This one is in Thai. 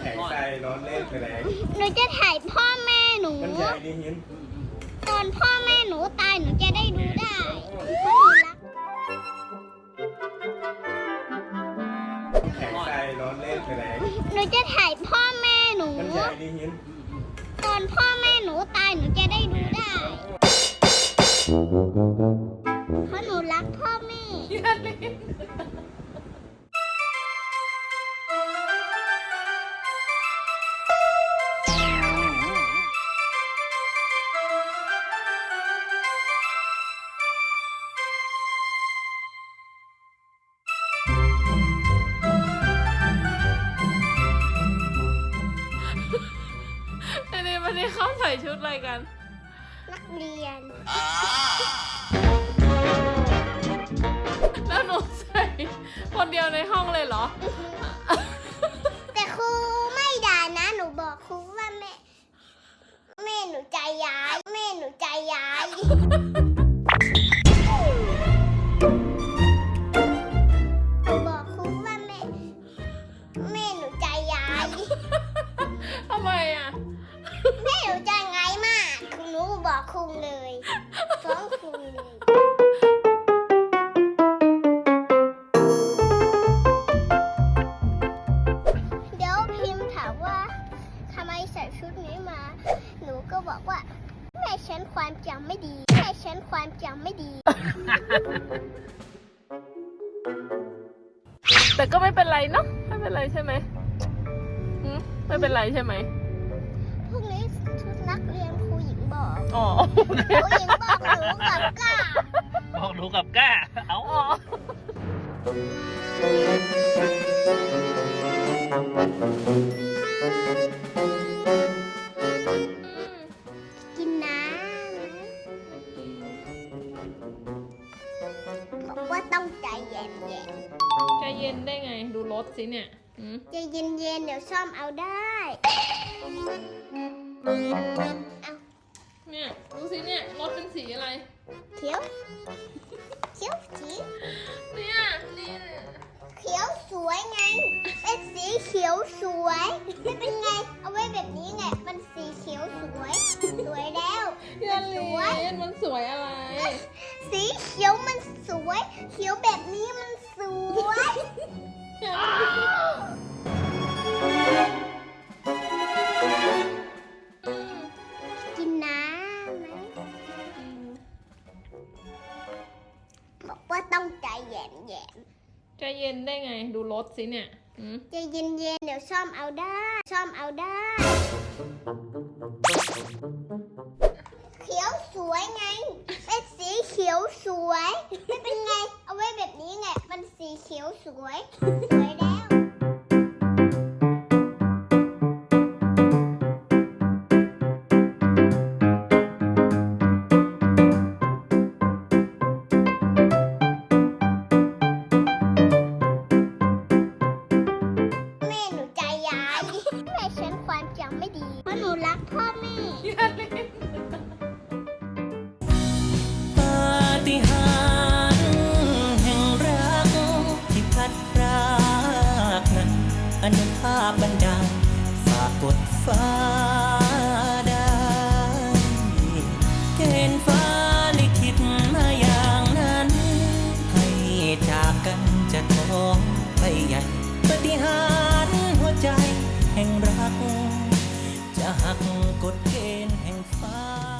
แข็งใจร้อนเล่นไปแล้วหนูจะถ่ายพ่อแม่หนู มันใหญ่ดีหินตอนพ่อแม่หนูตายหนูจะได้ดูได้เพราะหนูรักแข็งใจร้อนเล่นไปแล้วหนูจะถ่ายพ่อแม่หนู มันใหญ่ดีหินตอนพ่อแม่หนูตายหนูจะได้ดูได้เพราะหนูรักพ่อแม่อั นนี้วันนี้เขาใส่ชุดอะไรกัน นักเรียน แล้วหนูใส่คนเดียวในห้องเลยเหรอ แต่ครูไม่ด่านะ หนูบอกครูว่าแม่ แม่หนูใจย้าย แม่หนูใจย้าย อะแม่หนูใจง่ายมากคือหนูบอกครูเลยฟ้องครูเลยเดี๋ยวพิมพ์ถามว่าทำไมใส่ชุดนี้มา หนูก็บอกว่า แม่ฉันความจำไม่ดี แม่ฉันความจำไม่ดี แต่ก็ไม่เป็นไรเนาะไม่เป็นไรใช่ไหมหืมไม่เป็นไรใช่ไหม อกอ๋อครูหญิงบอกหนูกับก้าบอกหนูกับก้า เอาอ๋อกินน้ำนะบอกว่าต้องใจเย็นใจเย็นได้ไง ดูรถสิเนี่ยหืมๆใจเย็นๆเดี๋ยวซ่อมเอาได้เอา เนี่ยดูสิเนี่ยรถเป็นสีอะไร เขียว เขียวสีเนี่ยนี่เขียวสวยไง เป็นสีเขียวสวยไม่เป็นไง เอาไว้แบบนี้ไง มันสีเขียวสวย สวยแล้วยาลีนมันสวยอะไร สีเขียวมันสวย เขียวแบบนี้มันสวย ต้องใจเย็นใจเย็นได้ไง ดูรถสิเนี่ยหืมๆใจเย็นๆเดี๋ยวซ่อมเอาได้ซ่อมเอาได้ เขียวสวยไง เป็นสีเขียวสวย ไม่เป็นไง เอาไว้แบบนี้ไง มันสีเขียวสวย สวยแลู้รักพ่อแม่ ปาฏิหาริย์แห่งรักที่พัดพรากนั้นอนุภาพบันดาลฝากกดฟ้าได้เกณฑ์ฟ้าลิขิตมาอย่างนั้น ให้จากกันจะท้องไปใหญ่ปาฏิหาริย์หัวใจแห่งรัก หักกฎเกณฑ์แห่งฟ้า